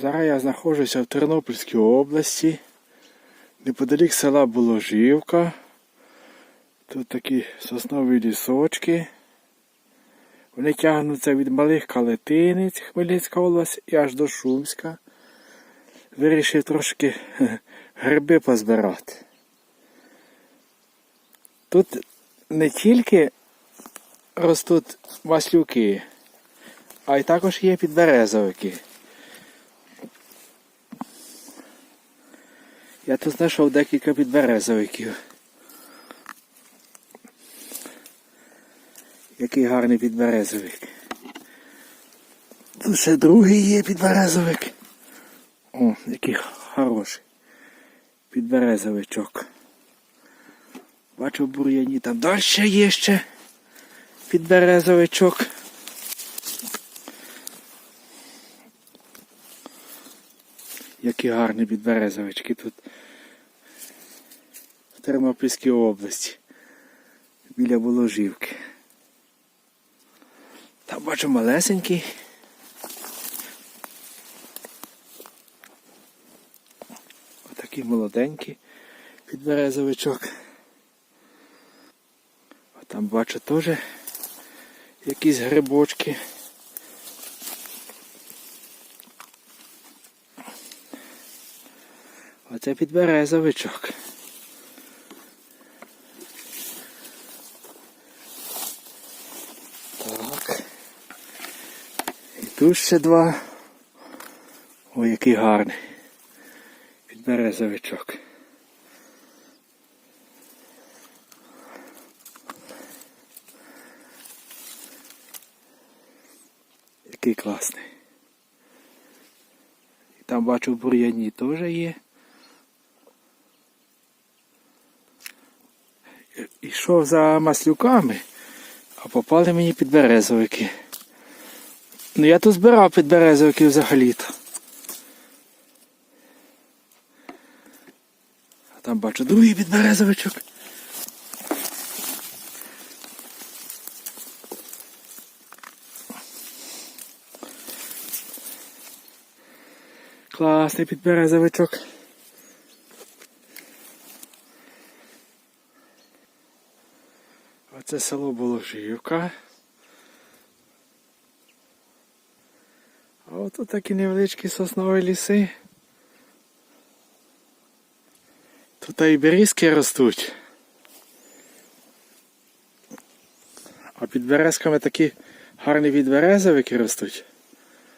Зараз я знаходжуся в Тернопільській області, неподалік села Боложівка. Тут такі соснові лісочки. Вони тягнуться від малих калетинець Хмельницька область і аж до Шумська. Вирішив трошки гриби позбирати. Тут не тільки ростуть маслюки, а й також є підберезовики. Я тут знайшов декілька підберезовиків. Який гарний підберезовик. Тут ще другий є підберезовик. О, який хороший. Підберезовичок. Бачу бур'яні там далі є ще підберезовичок. Які гарні підберезовички тут в Тернопільській області. Біля Боложівки. Там бачу малесенький. Отакий молоденький підберезовичок. А там бачу теж якісь грибочки. Оце підберезовичок. Так. І тут ще два. Ой, який гарний. Підберезовичок. Який класний. І там бачу бур'яні теж є. Ішов за маслюками, а попали мені підберезовики. Ну я тут збирав підберезовики взагалі-то. А там бачу другий підберезовичок. Класний підберезовичок. Оце село Боложівка. А от такі невеличкі соснові ліси. Тут і берізки ростуть. А під березками такі гарні відберезовики ростуть.